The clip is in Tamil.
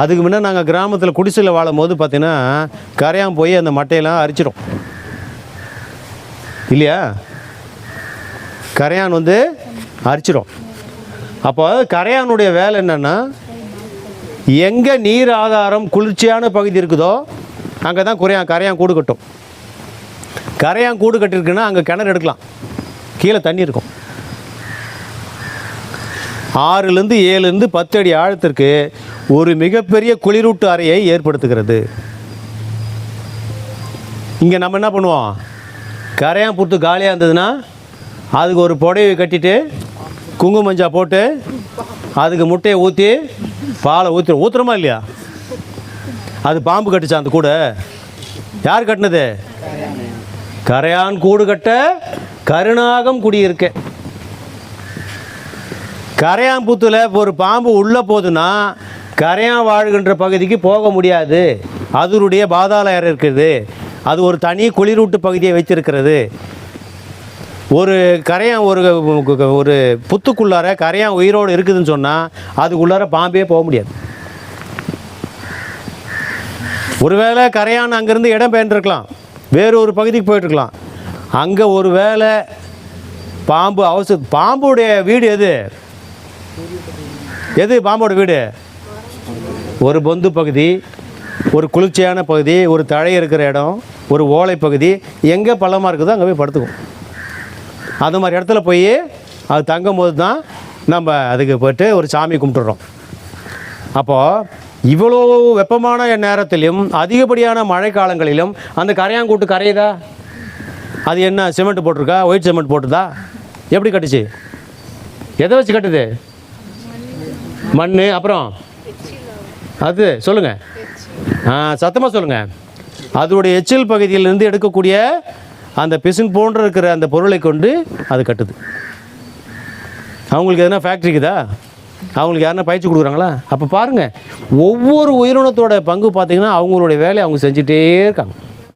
அதுக்கு முன்னே நாங்கள் கிராமத்தில் குடிசையில் வாழும் போது பார்த்தீங்கன்னா கரையான் போய் அந்த மட்டையெல்லாம் அரிச்சிடும். இல்லையா? கரையான் வந்து அரிச்சிடும். அப்போ கரையானுடைய வேலை என்னென்னா எங்கே நீர் ஆதாரம் குளிர்ச்சியான பகுதி இருக்குதோ அங்கே தான் குறையான் கரையான் கூடு கட்டும். கரையான் கூடு கட்டிருக்குன்னா அங்கே கிணறு எடுக்கலாம். கீழே தண்ணி இருக்கும். ஆறுலேருந்து ஏழுலேருந்து பத்து அடி ஆழத்திற்கு ஒரு மிகப்பெரிய குளிரூட்டு அறையை ஏற்படுத்துகிறது. இங்கே நம்ம என்ன பண்ணுவோம்? கரையான் புத்து காலியாக இருந்ததுன்னா அதுக்கு ஒரு புடவை கட்டிட்டு குங்கும மஞ்சா போட்டு அதுக்கு முட்டையை ஊற்றி பாலை ஊற்றி ஊற்றுறோமா இல்லையா? அது பாம்பு கட்டுச்சா அந்த கூடை? யார் கட்டினது? கரையான் கூடு கட்ட கருணாகம் குடியிருக்க. கரையாம்புத்தில் ஒரு பாம்பு உள்ளே போகுதுன்னா கரையான் வாழ்கின்ற பகுதிக்கு போக முடியாது. அதனுடைய பாதாள அறை இருக்குது. அது ஒரு தனி குளிரூட்டு பகுதியை வச்சிருக்கிறது ஒரு கரையான் ஒரு ஒரு புத்துக்குள்ளார கரையான் உயிரோடு இருக்குதுன்னு சொன்னால் அதுக்குள்ளார பாம்பே போக முடியாது. ஒருவேளை கரையான் அங்கேருந்து இடம் பெயர்ந்துருக்கலாம். வேறு ஒரு பகுதிக்கு போயிட்டுருக்கலாம். அங்கே ஒரு வேளை பாம்பு அவசர பாம்புடைய வீடு எது? எது பாம்போட வீடு? ஒரு பொந்து பகுதி ஒரு குளிர்ச்சியான பகுதி ஒரு தழை இருக்கிற இடம் ஒரு ஓலை பகுதி எங்கே பள்ளமாக இருக்குதோ அங்கே போய் படுத்துக்கும். அது மாதிரி இடத்துல போய் அது தங்கும் போது தான் நம்ம அதுக்கு போய்ட்டு ஒரு சாமி கும்பிட்டுறோம். அப்போது இவ்வளோ வெப்பமான நேரத்திலும் அதிகப்படியான மழை காலங்களிலும் அந்த கரையாங்கூட்டு கரையுதா? அது என்ன சிமெண்ட் போட்டிருக்கா? ஒயிட் சிமெண்ட் போட்டுதா? எப்படி கட்டுச்சு? எதை வச்சு கட்டுது? மண் அப்புறம்? அது சொல்லுங்கள் ஆ சத்தமாக சொல்லுங்கள் அதோடைய எச்சில் பகுதியிலிருந்து எடுக்கக்கூடிய அந்த பிசின் போன்ற இருக்கிற அந்த பொருளை கொண்டு அது கட்டுது. அவங்களுக்கு எதனா ஃபேக்ட்ரிக்குதா அவங்களுக்கு யாருனா பயிற்சி கொடுக்குறாங்களா? அப்போ பாருங்கள் ஒவ்வொரு உயிரினத்தோட பங்கு பார்த்தீங்கன்னா அவங்களுடைய வேலையை அவங்க செஞ்சுட்டே இருக்காங்க.